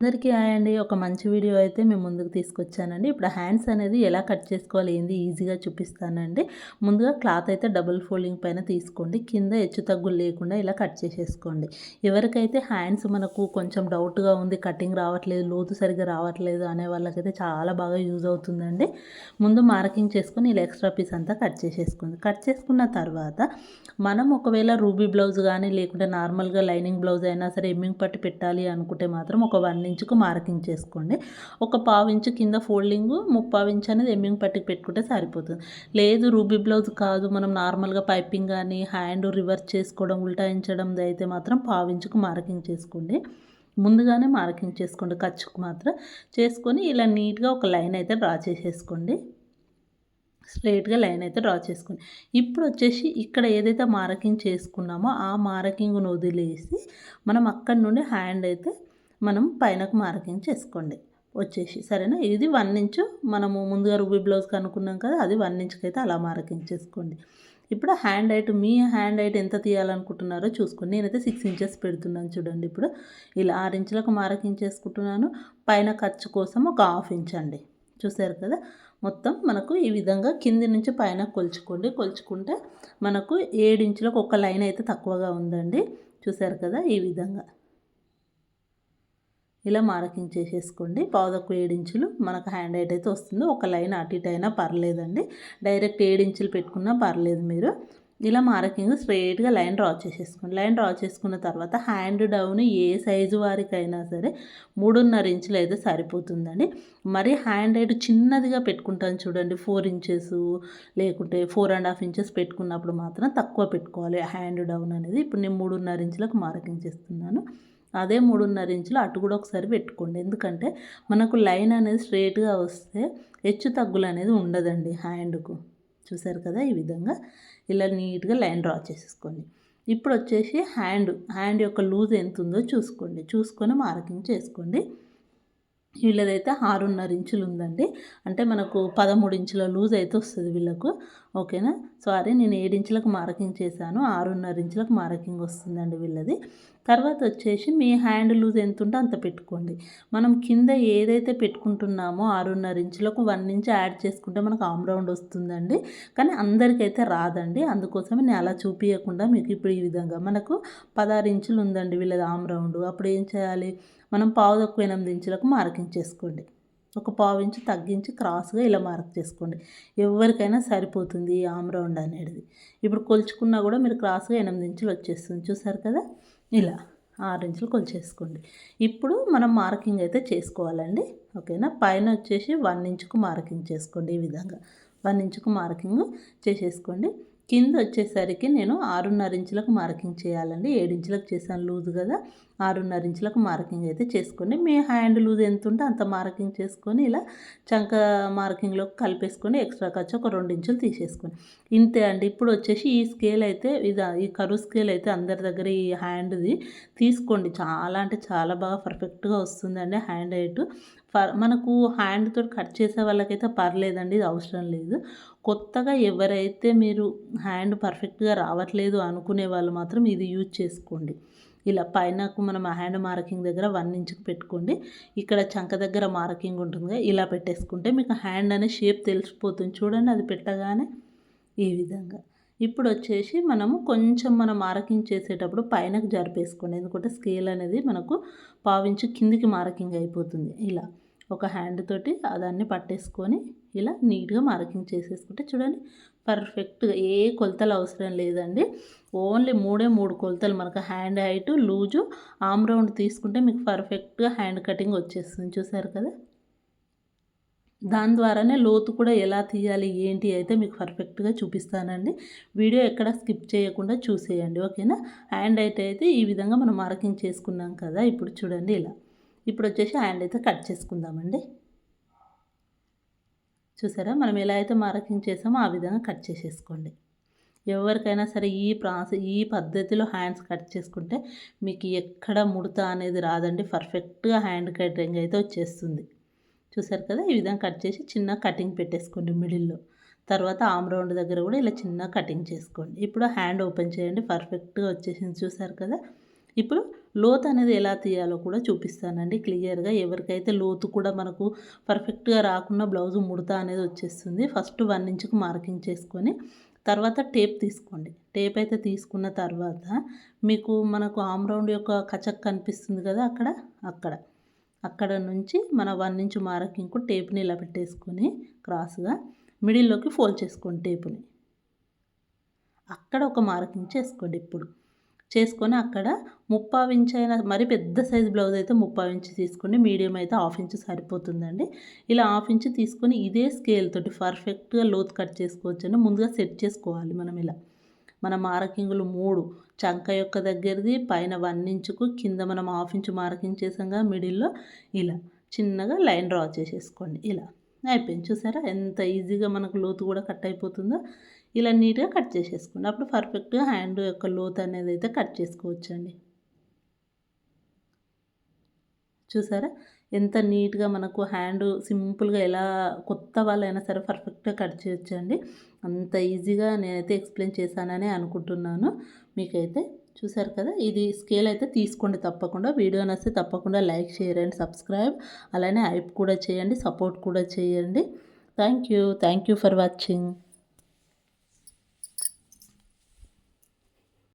అందరికీ అండి. ఒక మంచి వీడియో అయితే మేము ముందుకు తీసుకొచ్చానండి. ఇప్పుడు హ్యాండ్స్ అనేది ఎలా కట్ చేసుకోవాలి ఏంది ఈజీగా చూపిస్తానండి. ముందుగా క్లాత్ అయితే డబుల్ ఫోల్డింగ్ పైన తీసుకోండి. కింద హెచ్చు తగ్గులు లేకుండా ఇలా కట్ చేసేసుకోండి. ఎవరికైతే హ్యాండ్స్ మనకు కొంచెం డౌట్గా ఉంది కటింగ్ రావట్లేదు లోతు సరిగ్గా రావట్లేదు అనే వాళ్ళకైతే చాలా బాగా యూజ్ అవుతుందండి. ముందు మార్కింగ్ చేసుకొని ఇలా ఎక్స్ట్రా పీస్ అంతా కట్ చేసేసుకోండి. కట్ చేసుకున్న తర్వాత మనం ఒకవేళ రూబీ బ్లౌజ్ కానీ లేకుంటే నార్మల్గా లైనింగ్ బ్లౌజ్ అయినా సరే ఎమ్మింగ్ పట్టి పెట్టాలి అనుకుంటే మాత్రం ఒక వన్ ఇంచుకు మార్కింగ్ చేసుకోండి ఒక పావు ఇంచు కింద ఫోల్డింగ్ ముప్పావు ఇంచు అనేది ఎమ్మింగ్ పట్టికి పెట్టుకుంటే సరిపోతుంది. లేదు రూబీ బ్లౌజ్ కాదు. మనం నార్మల్గా పైపింగ్ కానీ హ్యాండ్ రివర్స్ చేసుకోవడం ఉల్టాయించడం అయితే మాత్రం పావు ఇంచుకు మార్కింగ్ చేసుకోండి ముందుగానే మార్కింగ్ చేసుకోండి ఖర్చుకు మాత్రం. చేసుకొని ఇలా నీట్గా ఒక లైన్ అయితే డ్రా చేసేసుకోండి. స్ట్రైట్గా లైన్ అయితే డ్రా చేసుకోండి. ఇప్పుడు వచ్చేసి ఇక్కడ ఏదైతే మార్కింగ్ చేసుకున్నామో ఆ మార్కింగ్ను వదిలేసి మనం అక్కడి నుండి హ్యాండ్ అయితే మనం పైనకు మార్కింగ్ చేసుకోండి. వచ్చేసి సరేనా? ఇది వన్ ఇంచు మనము ముందుగా రూబీ బ్లౌజ్ కనుక్కున్నాం కదా అది వన్ ఇంచ్కి అయితే అలా మార్కింగ్ చేసుకోండి. ఇప్పుడు హ్యాండ్ హైట్ మీ హ్యాండ్ హైట్ ఎంత తీయాలనుకుంటున్నారో చూసుకోండి. నేనైతే సిక్స్ ఇంచెస్ పెడుతున్నాను చూడండి ఇప్పుడు. ఇలా ఆరు ఇంచులకు మార్కింగ్ చేసుకుంటున్నాను. పైన ఖర్చు కోసం ఒక హాఫ్ ఇంచ్ అండి. చూసారు కదా? మొత్తం మనకు ఈ విధంగా కింది నుంచి పైన కొలుచుకోండి. కొలుచుకుంటే మనకు ఏడు ఇంచులకు ఒక లైన్ అయితే తక్కువగా ఉందండి. చూసారు కదా? ఈ విధంగా. ఇలా మార్కింగ్ చేసేసుకోండి పావుదక్కు ఏడించులు మనకు హ్యాండ్ హైట్ అయితే వస్తుంది. ఒక లైన్ అటు ఇటు అయినా పర్లేదండి. డైరెక్ట్ ఏడించులు పెట్టుకున్నా పర్లేదు మీరు. ఇలా మార్కింగ్ స్ట్రైట్గా లైన్ డ్రా చేసేసుకోండి. లైన్ డ్రా చేసుకున్న తర్వాత హ్యాండ్ డౌన్ ఏ సైజు వారికైనా సరే మూడున్నర ఇంచులు అయితే సరిపోతుందండి. మరి హ్యాండ్ హైట్ చిన్నదిగా పెట్టుకుంటాను చూడండి. ఫోర్ ఇంచెస్ లేకుంటే ఫోర్ అండ్ హాఫ్ ఇంచెస్ పెట్టుకున్నప్పుడు మాత్రం తక్కువ పెట్టుకోవాలి. హ్యాండ్ డౌన్ అనేది ఇప్పుడు నేను మూడున్నర ఇంచులకు మార్కింగ్ చేస్తున్నాను అదే మూడున్నర ఇంచులు అటు కూడా ఒకసారి పెట్టుకోండి. ఎందుకంటే మనకు లైన్ అనేది స్ట్రేట్గా వస్తే హెచ్చు తగ్గులు అనేది ఉండదండి హ్యాండ్కు. చూసారు కదా ఈ విధంగా ఇలా నీట్గా లైన్ డ్రా చేసేసుకోండి. ఇప్పుడు వచ్చేసి హ్యాండ్ హ్యాండ్ యొక్క లూజ్ ఎంత ఉందో చూసుకోండి. చూసుకొని మార్కింగ్ చేసుకోండి. వీళ్ళదైతే ఆరున్నర ఇంచులు ఉందండి. అంటే మనకు పదమూడు ఇంచుల లూజ్ అయితే వస్తుంది వీళ్ళకు. ఓకేనా? సారీ నేను ఏడు ఇంచులకు మార్కింగ్ చేశాను. ఆరున్నర ఇంచులకు మార్కింగ్ వస్తుందండి వీళ్ళది. తర్వాత వచ్చేసి మీ హ్యాండ్ లూజ్ ఎంత ఉంటే అంత పెట్టుకోండి. మనం కింద ఏదైతే పెట్టుకుంటున్నామో ఆరున్నర ఇంచులకు వన్ ఇంచ్ యాడ్ చేసుకుంటే మనకు ఆమ్ రౌండ్ వస్తుందండి. కానీ అందరికైతే రాదండి. అందుకోసమే నేను అలా చూపించకుండా మీకు ఇప్పుడు ఈ విధంగా మనకు పదహారు ఇంచులు ఉందండి వీళ్ళది ఆమ్ రౌండ్. అప్పుడు ఏం చేయాలి? మనం పావు తక్కువ ఎనిమిది ఇంచులకు మార్కింగ్ చేసుకోండి. ఒక పావు ఇంచు తగ్గించి క్రాస్గా ఇలా మార్క్ చేసుకోండి. ఎవరికైనా సరిపోతుంది ఈ ఆమ్రౌండ్ అనేది. ఇప్పుడు కొలుచుకున్నా కూడా మీరు క్రాస్గా ఎనిమిది ఇంచులు వచ్చేస్తుంది. చూసారు కదా? ఇలా ఆరు ఇంచులు కొలిచేసుకోండి. ఇప్పుడు మనం మార్కింగ్ అయితే చేసుకోవాలండి. ఓకేనా? పైన వచ్చేసి వన్ ఇంచుకు మార్కింగ్ చేసుకోండి ఈ విధంగా. వన్ ఇంచుకు మార్కింగ్ చేసేసుకోండి. కింద వచ్చేసరికి నేను ఆరున్నర ఇంచులకు మార్కింగ్ చేయాలండి. ఏడు ఇంచులకు చేశాను లూజ్ కదా. ఆరున్నర ఇంచులకు మార్కింగ్ అయితే చేసుకోండి మీ హ్యాండ్ లూజ్ ఎంత ఉంటే అంత మార్కింగ్ చేసుకొని ఇలా చంక మార్కింగ్లో కలిపేసుకొని ఎక్స్ట్రా ఖర్చు ఒక రెండు ఇంచులు తీసేసుకొని. ఇంతే అండి. ఇప్పుడు వచ్చేసి ఈ స్కేల్ అయితే ఇది ఈ కరువు స్కేల్ అయితే అందరి దగ్గర ఈ హ్యాండ్ది తీసుకోండి. చాలా అంటే చాలా బాగా పర్ఫెక్ట్గా వస్తుందండి హ్యాండ్ హైట్. మనకు హ్యాండ్తో కట్ చేసే వాళ్ళకైతే పర్లేదండి. ఇది అవసరం లేదు. కొత్తగా ఎవరైతే మీరు హ్యాండ్ పర్ఫెక్ట్గా రావట్లేదు అనుకునే వాళ్ళు మాత్రం ఇది యూజ్ చేసుకోండి. ఇలా పైనకు మనం హ్యాండ్ మార్కింగ్ దగ్గర వన్ ఇంచుకు పెట్టుకోండి. ఇక్కడ చంక దగ్గర మార్కింగ్ ఉంటుంది ఇలా పెట్టేసుకుంటే మీకు హ్యాండ్ అనే షేప్ తెలిసిపోతుంది. చూడండి అది పెట్టగానే ఈ విధంగా. ఇప్పుడు వచ్చేసి మనము కొంచెం మనం మార్కింగ్ చేసేటప్పుడు పైనకు జరిపేసుకోండి. ఎందుకంటే స్కేల్ అనేది మనకు పావించి కిందికి మార్కింగ్ అయిపోతుంది. ఇలా. ఒక హ్యాండ్ తోటి దాన్ని పట్టేసుకొని ఇలా నీట్గా మార్కింగ్ చేసేసుకుంటే చూడండి పర్ఫెక్ట్గా ఏ కొలతలు అవసరం లేదండి. ఓన్లీ మూడే మూడు కొలతలు మనకు hand height loose arm round తీసుకుంటే మీకు పర్ఫెక్ట్గా హ్యాండ్ కటింగ్ వచ్చేస్తుంది. చూసారు కదా? దాని ద్వారానే లోతు కూడా ఎలా తీయాలి ఏంటి అయితే మీకు పర్ఫెక్ట్గా చూపిస్తానండి. వీడియో ఎక్కడ స్కిప్ చేయకుండా చూసేయండి ఓకేనా? హ్యాండ్ అయితే అయితే ఈ విధంగా మనం మార్కింగ్ చేసుకున్నాం కదా ఇప్పుడు చూడండి ఇలా. ఇప్పుడు వచ్చేసి హ్యాండ్ అయితే కట్ చేసుకుందామండి. చూసారా? మనం ఎలా అయితే మార్కింగ్ చేసామో ఆ విధంగా కట్ చేసేసుకోండి. ఎవరికైనా సరే ఈ ప్రాసెస్ ఈ పద్ధతిలో హ్యాండ్స్ కట్ చేసుకుంటే మీకు ఎక్కడ ముడత అనేది రాదండి. పర్ఫెక్ట్గా హ్యాండ్ కటింగ్ అయితే వచ్చేస్తుంది. చూసారు కదా? ఈ విధంగా కట్ చేసి చిన్న కటింగ్ పెట్టేసుకోండి మిడిల్లో తర్వాత ఆమ్ రౌండ్ దగ్గర కూడా ఇలా చిన్న కటింగ్ చేసుకోండి. ఇప్పుడు హ్యాండ్ ఓపెన్ చేయండి. పర్ఫెక్ట్గా వచ్చేసింది చూసారు కదా? ఇప్పుడు లోతు అనేది ఎలా తీయాలో కూడా చూపిస్తానండి క్లియర్గా. ఎవరికైతే లోతు కూడా మనకు పర్ఫెక్ట్గా రాకుండా బ్లౌజ్ ముడత అనేది వచ్చేస్తుంది. ఫస్ట్ వన్ ఇంచుకు మార్కింగ్ చేసుకొని తర్వాత టేప్ తీసుకోండి. టేప్ అయితే తీసుకున్న తర్వాత మీకు మనకు ఆమ్ రౌండ్ యొక్క కచక్ కనిపిస్తుంది కదా అక్కడ అక్కడ. అక్కడ నుంచి మన వన్ ఇంచు మార్కింగ్కు టేప్ని ఇలా పెట్టేసుకొని క్రాస్గా మిడిల్లోకి ఫోల్డ్ చేసుకోండి టేపుని. అక్కడ ఒక మార్కింగ్ చేసుకోండి ఇప్పుడు. చేసుకొని అక్కడ ముప్పావు ఇంచ్ అయినా మరి పెద్ద సైజు బ్లౌజ్ అయితే ముప్పావు ఇంచ్ తీసుకోండి మీడియం అయితే హాఫ్ ఇంచ్ సరిపోతుందండి. ఇలా హాఫ్ ఇంచ్ తీసుకొని ఇదే స్కేల్ తోటి పర్ఫెక్ట్గా లోతు కట్ చేసుకోవచ్చండి ముందుగా సెట్ చేసుకోవాలి మనం ఇలా. మన మార్కింగ్లు మూడు చంక యొక్క దగ్గరది పైన వన్ ఇంచుకు కింద మనం హాఫ్ ఇంచ్ మార్కింగ్ చేసాంగా మిడిల్లో ఇలా చిన్నగా లైన్ డ్రా చేసేసుకోండి. ఇలా అయిపోయింది. చూసారా ఎంత ఈజీగా మనకు లోతు కూడా కట్ అయిపోతుందో. ఇలా నీట్గా కట్ చేసేసుకోండి. అప్పుడు పర్ఫెక్ట్గా హ్యాండ్ యొక్క లోత్ అనేది అయితే కట్ చేసుకోవచ్చండి. చూసారా? ఎంత నీట్గా మనకు హ్యాండ్ సింపుల్గా ఎలా కొత్త వాళ్ళైనా సరే పర్ఫెక్ట్గా కట్ చేయొచ్చండి. అంత ఈజీగా నేనైతే ఎక్స్ప్లెయిన్ చేశానని అనుకుంటున్నాను. మీకైతే చూసారు కదా? ఇది స్కేల్ అయితే తీసుకోండి తప్పకుండా. వీడియో నస్తే తప్పకుండా లైక్ చేయండి సబ్స్క్రైబ్. అలానే హైప్ కూడా చేయండి సపోర్ట్ కూడా చేయండి. Thank you thank you for watching.